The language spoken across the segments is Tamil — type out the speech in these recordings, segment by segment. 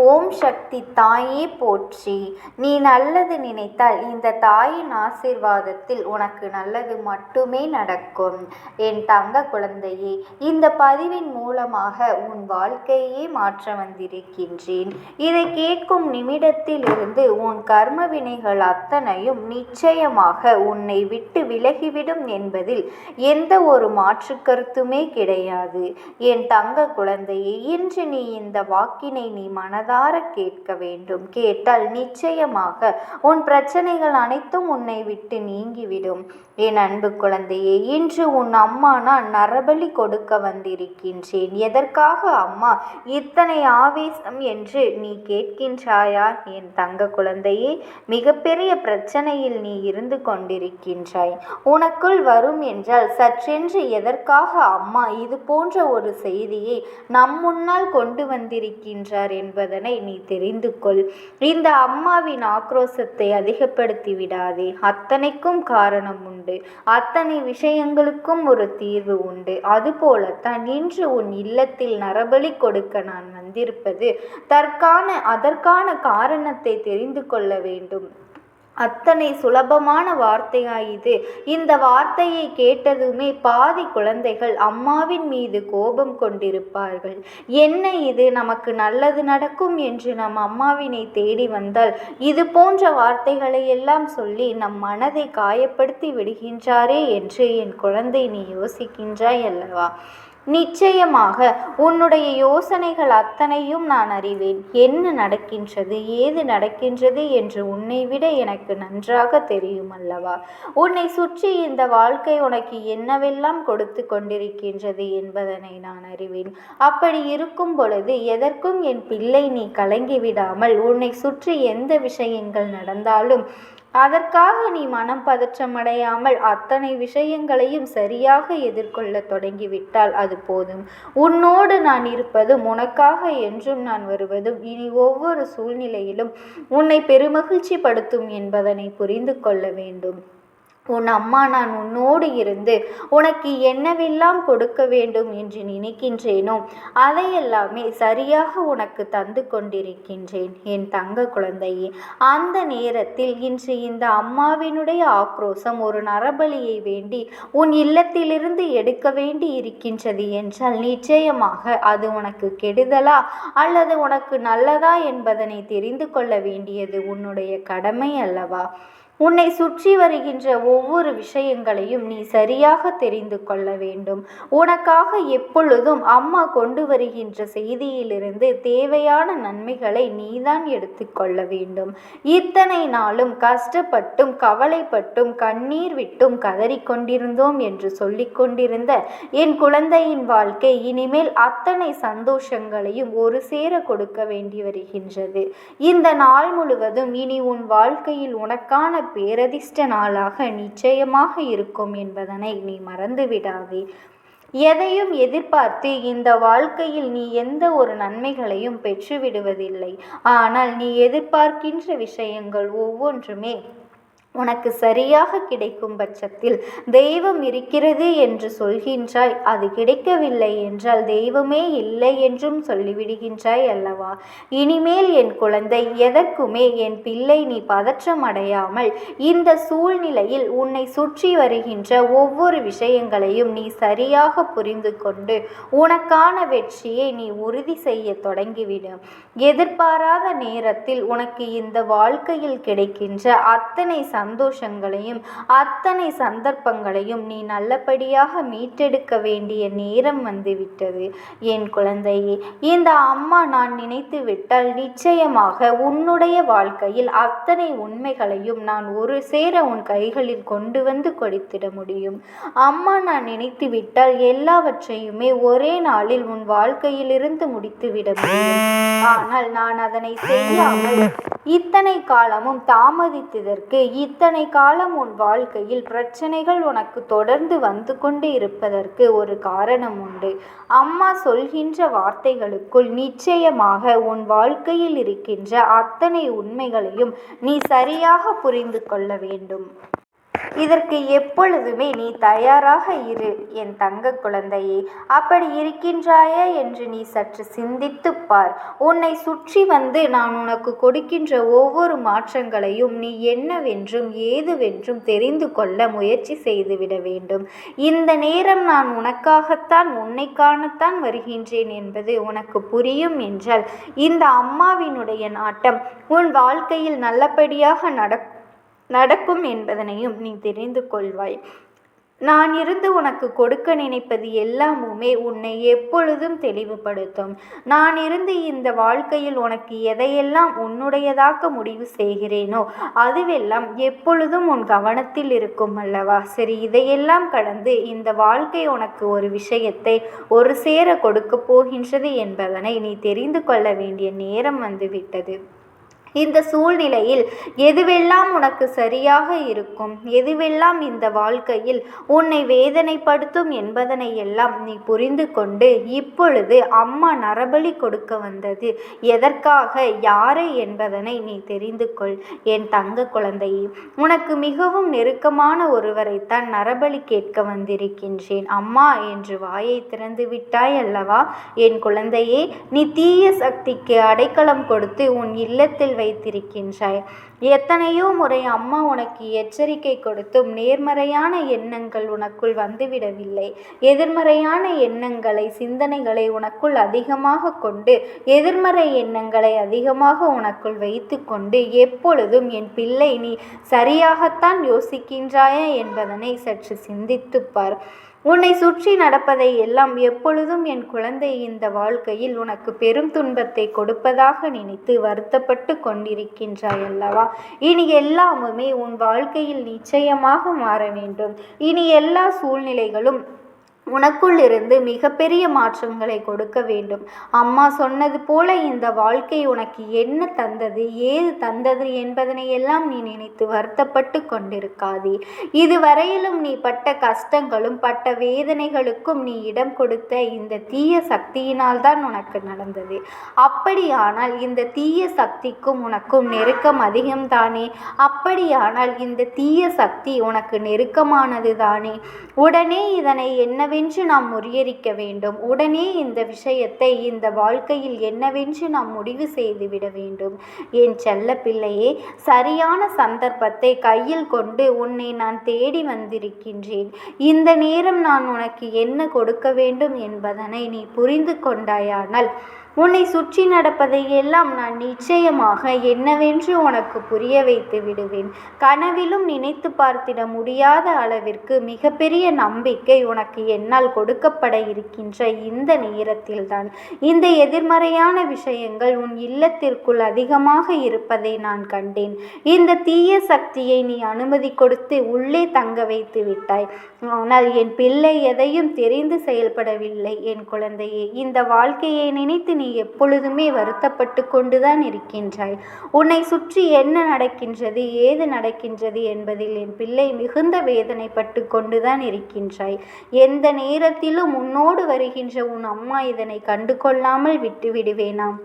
ஓம் சக்தி தாயே போற்றி. நீ நல்லது நினைத்தால் இந்த தாயின் ஆசீர்வாதத்தில் உனக்கு நல்லது மட்டுமே நடக்கும். என் தங்க குழந்தையே இந்த பதிவின் மூலமாக உன் வாழ்க்கையே மாற்ற வந்திருக்கின்றேன். இதை கேட்கும் நிமிடத்தில் இருந்து உன் கர்ம வினைகள் அத்தனையும் நிச்சயமாக உன்னை விட்டு விலகிவிடும் என்பதில் எந்த ஒரு மாற்று கருத்துமே கிடையாது. என் தங்க குழந்தையே இன்று நீ இந்த வாக்கினை நீ மன மனதார கேட்க வேண்டும். கேட்டால் நிச்சயமாக உன் பிரச்சனைகள் அனைத்தும் உன்னை விட்டு நீங்கிவிடும். என் அன்பு குழந்தையே இன்று உன் அம்மா நான் நரபலி கொடுக்க வந்திருக்கின்றேன். எதற்காக அம்மா இத்தனை ஆவேசம் என்று நீ கேட்கின்றாயா? என் தங்க குழந்தையே மிகப்பெரிய பிரச்சனையில் நீ இருந்து கொண்டிருக்கின்றாய். உனக்குள் வரும் என்றால் சற்றென்று எதற்காக அம்மா இது போன்ற ஒரு செய்தியை நம் முன்னால் கொண்டு வந்திருக்கின்றார் என்பது என்பதனை நீ தெரிந்து கொள். இந்த அம்மாவின் ஆக்ரோசத்தை அதிகப்படுத்தி விடாதே. அத்தனைக்கும் காரணம் உண்டு. அத்தனை விஷயங்களுக்கும் ஒரு தீர்வு உண்டு. அதுபோலத்தான் இன்று உன் இல்லத்தில் நரபலி கொடுக்க நான் வந்திருப்பது. தற்கான அதற்கான காரணத்தை தெரிந்து கொள்ள வேண்டும். அத்தனை சுலபமான வார்த்தையா இது இந்த வார்த்தையை கேட்டதுமே பாதி குழந்தைகள் அம்மாவின் மீது கோபம் கொண்டிருப்பார்கள். என்ன இது? நமக்கு நல்லது நடக்கும் என்று நம் அம்மாவினை தேடி வந்தால் இது போன்ற வார்த்தைகளை எல்லாம் சொல்லி நம் மனதை காயப்படுத்தி விடுகின்றாரே என்று என் குழந்தை நீ யோசிக்கின்றாய் அல்லவா? நிச்சயமாக உன்னுடைய யோசனைகள் அத்தனையும் நான் அறிவேன். என்ன நடக்கின்றது ஏது நடக்கின்றது என்று உன்னை விட எனக்கு நன்றாக தெரியும் அல்லவா? உன்னை சுற்றி இந்த வாழ்க்கை உனக்கு என்னவெல்லாம் கொடுத்து கொண்டிருக்கின்றது என்பதனை நான் அறிவேன். அப்படி இருக்கும் பொழுது எதற்கும் என் பிள்ளை நீ கலங்கி விடாமல் உன்னை சுற்றி எந்த விஷயங்கள் நடந்தாலும் அதற்காக நீ மனம் பதற்றமடையாமல் அத்தனை விஷயங்களையும் சரியாக எதிர்கொள்ள தொடங்கிவிட்டால் அது போதும். உன்னோடு நான் இருப்பதும் உனக்காக என்றும் நான் வருவதும் இனி ஒவ்வொரு சூழ்நிலையிலும் உன்னை பெருமகிழ்ச்சி படுத்தும் என்பதனை புரிந்து கொள்ள வேண்டும். உன் அம்மா நான் உன்னோடு இருந்து உனக்கு என்னவெல்லாம் கொடுக்க வேண்டும் என்று நினைக்கின்றேனோ அதையெல்லாமே சரியாக உனக்கு தந்து கொண்டிருக்கின்றேன். என் தங்க குழந்தையே அந்த நேரத்தில் இன்று இந்த அம்மாவினுடைய ஆக்ரோசம் ஒரு நரபலியை வேண்டி உன் இல்லத்திலிருந்து எடுக்க வேண்டி இருக்கின்றது என்றால் நிச்சயமாக அது உனக்கு கெடுதலா அல்லது உனக்கு நல்லதா என்பதனை தெரிந்து கொள்ள வேண்டியது உன்னுடைய கடமை அல்லவா? உன்னை சுற்றி வருகின்ற ஒவ்வொரு விஷயங்களையும் நீ சரியாக தெரிந்து கொள்ள வேண்டும். உனக்காக எப்பொழுதும் அம்மா கொண்டு வருகின்ற செய்தியிலிருந்து தேவையான நன்மைகளை நீதான் எடுத்துக்கொள்ள வேண்டும். இத்தனை நாளும் கஷ்டப்பட்டும் கவலைப்பட்டும் கண்ணீர் விட்டும் கதறிக்கொண்டிருந்தோம் என்று சொல்லிக்கொண்டிருந்த என் குழந்தையின் வாழ்க்கை இனிமேல் அத்தனை சந்தோஷங்களையும் ஒரு சேர கொடுக்க வேண்டி வருகின்றது. இந்த நாள் முழுவதும் இனி உன் வாழ்க்கையில் உனக்கான பேரதிர்ஷ்ட நாளாக நிச்சயமாக இருக்கும் என்பதனை நீ மறந்துவிடாதே. எதையும் எதிர்பார்த்து இந்த வாழ்க்கையில் நீ எந்த ஒரு நன்மைகளையும் பெற்றுவிடுவதில்லை. ஆனால் நீ எதிர்பார்க்கின்ற விஷயங்கள் ஒவ்வொன்றுமே உனக்கு சரியாக கிடைக்கும் பட்சத்தில் தெய்வம் இருக்கிறது என்று சொல்கின்றாய். அது கிடைக்கவில்லை என்றால் தெய்வமே இல்லை என்றும் சொல்லிவிடுகின்றாய் அல்லவா? இனிமேல் என் குழந்தை எதற்குமே என் பிள்ளை நீ பதற்றம் அடையாமல் இந்த சூழ்நிலையில் உன்னை சுற்றி வருகின்ற ஒவ்வொரு விஷயங்களையும் நீ சரியாக புரிந்து கொண்டு உனக்கான வெற்றியை நீ உறுதி செய்ய தொடங்கிவிடும் எதிர்பாராத நேரத்தில் உனக்கு இந்த வாழ்க்கையில் கிடைக்கின்ற அத்தனை சந்தோஷங்களையும் அத்தனை சந்தர்ப்பங்களையும் நீ நல்லபடியாக மீட்டெடுக்க வேண்டிய நேரம் வந்துவிட்டது. என் குழந்தையே இந்த அம்மா நான் நினைத்து விட்டால் நிச்சயமாக உன்னுடைய வாழ்க்கையில் அத்தனை உண்மைகளையும் நான் ஒரு சேர உன் கைகளில் கொண்டு வந்து கொடுத்திட முடியும். அம்மா நான் நினைத்து விட்டால் எல்லாவற்றையுமே ஒரே நாளில் உன் வாழ்க்கையிலிருந்து முடித்துவிட முடியும். ஆனால் நான் அதனை செய்யாமல் இத்தனை காலமும் தாமதித்ததற்கு இத்தனை காலம் உன் வாழ்க்கையில் பிரச்சனைகள் உனக்கு தொடர்ந்து வந்து கொண்டு இருப்பதற்கு ஒரு காரணம் உண்டு. அம்மா சொல்கின்ற வார்த்தைகளுக்குள் நிச்சயமாக உன் வாழ்க்கையில் இருக்கின்ற அத்தனை உண்மைகளையும் நீ சரியாக புரிந்து கொள்ள வேண்டும். இதற்கு எப்பொழுதுமே நீ தயாராக இரு என் தங்க குழந்தையே. அப்படி இருக்கின்றாயா என்று நீ சற்று சிந்தித்துப் பார். உன்னை சுற்றி வந்து நான் உனக்கு கொடுக்கின்ற ஒவ்வொரு மாற்றங்களையும் நீ என்னவென்றும் ஏதுவென்றும் தெரிந்து கொள்ள முயற்சி செய்துவிட வேண்டும். இந்த நேரம் நான் உனக்காகத்தான் உன்னை காணத்தான் வருகின்றேன் என்பது உனக்கு புரியும் என்றால் இந்த அம்மாவினுடைய நாட்டம் உன் வாழ்க்கையில் நல்லபடியாக நடக்கும் நடக்கும் என்பதனையும் நீ தெரிந்து கொள்வாய். நான் இருந்து உனக்கு கொடுக்க நினைப்பது எல்லாமுமே உன்னை எப்பொழுதும் தெளிவுபடுத்தும். நான் இருந்து இந்த வாழ்க்கையில் உனக்கு எதையெல்லாம் உன்னுடையதாக்க முடிவு செய்கிறேனோ அதுவெல்லாம் எப்பொழுதும் உன் கவனத்தில் இருக்கும் அல்லவா? சரி இதையெல்லாம் கடந்து இந்த வாழ்க்கை உனக்கு ஒரு விஷயத்தை ஒரு சேர கொடுக்க போகின்றது என்பதனை நீ தெரிந்து கொள்ள வேண்டிய நேரம் வந்துவிட்டது. இந்த சூழ்நிலையில் எதுவெல்லாம் உனக்கு சரியாக இருக்கும்? எதுவெல்லாம் இந்த வாழ்க்கையில் உன்னை வேதனைப்படுத்தும் என்பதனை எல்லாம் நீ புரிந்து கொண்டு இப்பொழுது அம்மா நரபலி கொடுக்க வந்தது. எதற்காக? யாரை என்பதனை நீ தெரிந்து கொள். என் தங்க குழந்தையே உனக்கு மிகவும் நெருக்கமான ஒருவரைத்தான் நரபலி கேட்க வந்திருக்கின்றேன். அம்மா என்று வாயை திறந்து விட்டாய் அல்லவா? என் குழந்தையே நீ தீய சக்திக்கு அடைக்கலம் கொடுத்து உன் இல்லத்தில் வைத்திருக்கின்றாய். எத்தனையோ முறை அம்மா உனக்கு எச்சரிக்கை கொடுத்தும் நேர்மறையான எண்ணங்கள் உனக்குள் வந்துவிடவில்லை. எதிர்மறையான எண்ணங்களை சிந்தனைகளை உனக்குள் அதிகமாக கொண்டு எதிர்மறை எண்ணங்களை அதிகமாக உனக்குள் வைத்து கொண்டு எப்பொழுதும் என் பிள்ளை நீ சரியாகத்தான் யோசிக்கின்றாயா என்பதனை சற்று சிந்தித்துப்பார் உன்னை சுற்றி நடப்பதை எல்லாம் எப்பொழுதும் என் குழந்தை இந்த வாழ்க்கையில் உனக்கு பெரும் துன்பத்தை கொடுப்பதாக நினைத்து வருத்தப்பட்டு கொண்டிருக்கின்றாய் அல்லவா? இனி எல்லாமுமே உன் வாழ்க்கையில் நிச்சயமாக மாற வேண்டும். இனி எல்லா சூழ்நிலைகளும் உனக்குள் இருந்து மிகப்பெரிய மாற்றங்களை கொடுக்க வேண்டும். அம்மா சொன்னது போல இந்த வாழ்க்கை உனக்கு என்ன தந்தது ஏது தந்தது என்பதனை எல்லாம் நீ நினைத்து வருத்தப்பட்டு கொண்டிருக்காதே. இதுவரையிலும் நீ பட்ட கஷ்டங்களும் பட்ட வேதனைகளுக்கும் நீ இடம் கொடுத்த இந்த தீய சக்தியினால் தான் உனக்கு நடந்தது. அப்படியானால் இந்த தீய சக்திக்கும் உனக்கும் நெருக்கம் அதிகம்தானே அப்படியானால் இந்த தீய சக்தி உனக்கு நெருக்கமானது தானே? உடனே இதனை என்னவென்று என்னவென்று நாம் முறியடிக்க வேண்டும். உடனே இந்த விஷயத்தை இந்த வாழ்க்கையில் என்னவென்று நாம் முடிவு செய்துவிட வேண்டும். என் செல்ல பிள்ளையே சரியான சந்தர்ப்பத்தை கையில் கொண்டு உன்னை நான் தேடி வந்திருக்கின்றேன். இந்த நேரம் நான் உனக்கு என்ன கொடுக்க வேண்டும் என்பதனை நீ புரிந்து கொண்டாயானால் உன்னை சுற்றி நடப்பதை எல்லாம் நான் நிச்சயமாக என்னவென்று உனக்கு புரிய வைத்து விடுவேன். கனவிலும் நினைத்து பார்த்திட முடியாத அளவிற்கு மிகப்பெரிய நம்பிக்கை உனக்கு என்னால் கொடுக்கப்பட இருக்கின்ற இந்த நேரத்தில்தான். இந்த எதிர்மறையான விஷயங்கள் உன் இல்லத்திற்குள் அதிகமாக இருப்பதை நான் கண்டேன். இந்த தீய சக்தியை நீ அனுமதி கொடுத்து உள்ளே தங்க வைத்து விட்டாய். ஆனால் என் பிள்ளை எதையும் தெரிந்து செயல்படவில்லை என் குழந்தையே. இந்த வாழ்க்கையை நினைத்து நீ எப்பொழுதுமே வருத்தப்பட்டு கொண்டுதான் இருக்கின்றாய். உன்னை சுற்றி என்ன நடக்கின்றது ஏது நடக்கின்றது என்பதில் என் பிள்ளை மிகுந்த வேதனைப்பட்டு கொண்டுதான் இருக்கின்றாய். எந்த நேரத்திலும் உன்னோடு வருகின்ற உன் அம்மா இதனை கண்டு கொள்ளாமல் விட்டு விடுவேனாம்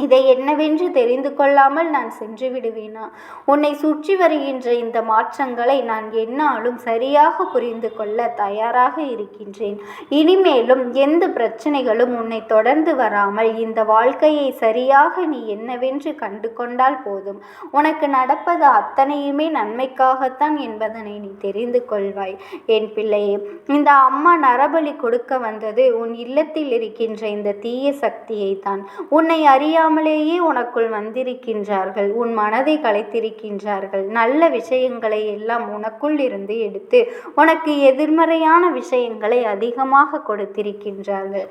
இதை என்னவென்று தெரிந்து கொள்ளாமல் நான் சென்று விடுவேனா? உன்னை சுற்றி வருகின்ற இந்த மாற்றங்களை நான் என்னாலும் சரியாக புரிந்து கொள்ள தயாராக இருக்கின்றேன். இனிமேலும் எந்த பிரச்சனைகளும் உன்னை தொடர்ந்து வராமல் இந்த வாழ்க்கையை சரியாக நீ என்னவென்று கண்டு கொண்டால் போதும். உனக்கு நடப்பது அத்தனையுமே நன்மைக்காகத்தான் என்பதனை நீ தெரிந்து கொள்வாய். என் பிள்ளையே இந்த அம்மா நரபலி கொடுக்க வந்தது உன் இல்லத்தில் இருக்கின்ற இந்த தீய சக்தியை தான் உன்னை அறியா அறியாமலேயே உனக்குள் வந்திருக்கின்றார்கள். உன் மனதை கலைத்திருக்கின்றார்கள் நல்ல விஷயங்களை எல்லாம் உனக்குள் இருந்து எடுத்து உனக்கு எதிர்மறையான விஷயங்களை அதிகமாக கொடுத்திருக்கின்றார்கள்.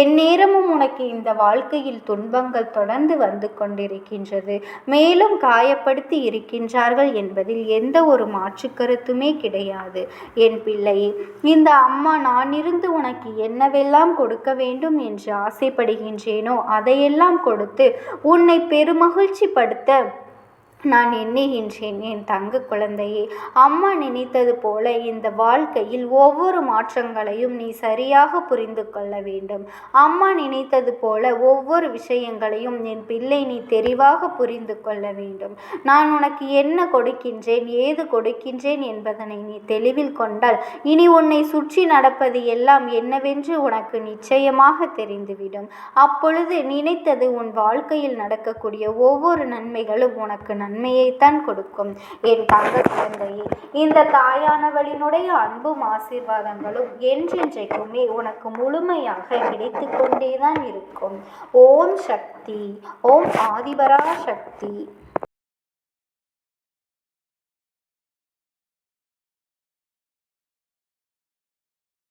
என் நேரமும் உனக்கு இந்த வாழ்க்கையில் துன்பங்கள் தொடர்ந்து வந்து கொண்டிருக்கின்றது. மேலும் காயப்படுத்தி இருக்கின்றார்கள் என்பதில் எந்த ஒரு மாற்று கருத்துமே கிடையாது. என் பிள்ளையே இந்த அம்மா நான் இருந்து உனக்கு என்னவெல்லாம் கொடுக்க வேண்டும் என்று ஆசைப்படுகின்றேனோ அதையெல்லாம் கொடுத்து உன்னை பெருமகிழ்ச்சி படுத்த நான் எண்ணுகின்றேன் என் தங்க குழந்தையே. அம்மா நினைத்தது போல இந்த வாழ்க்கையில் ஒவ்வொரு மாற்றங்களையும் நீ சரியாக புரிந்து கொள்ள வேண்டும். அம்மா நினைத்தது போல ஒவ்வொரு விஷயங்களையும் என் பிள்ளை நீ தெளிவாக புரிந்து கொள்ள வேண்டும். நான் உனக்கு என்ன கொடுக்கின்றேன் ஏது கொடுக்கின்றேன் என்பதனை நீ தெளிவில் கொண்டால் இனி உன்னை சுற்றி நடப்பது எல்லாம் என்னவென்று உனக்கு நிச்சயமாக தெரிந்துவிடும். அப்பொழுது நினைத்தது உன் வாழ்க்கையில் நடக்கக்கூடிய ஒவ்வொரு நன்மைகளும் உனக்கு நன் நன்மையைத்தான் கொடுக்கும். என் தங்க குழந்தையே இந்த தாயானவளினுடைய அன்பும் ஆசீர்வாதங்களும் என்றென்றைக்குமே உனக்கு முழுமையாக கிடைத்து கொண்டேதான் இருக்கும். ஓம் சக்தி ஓம் ஆதிபரா சக்தி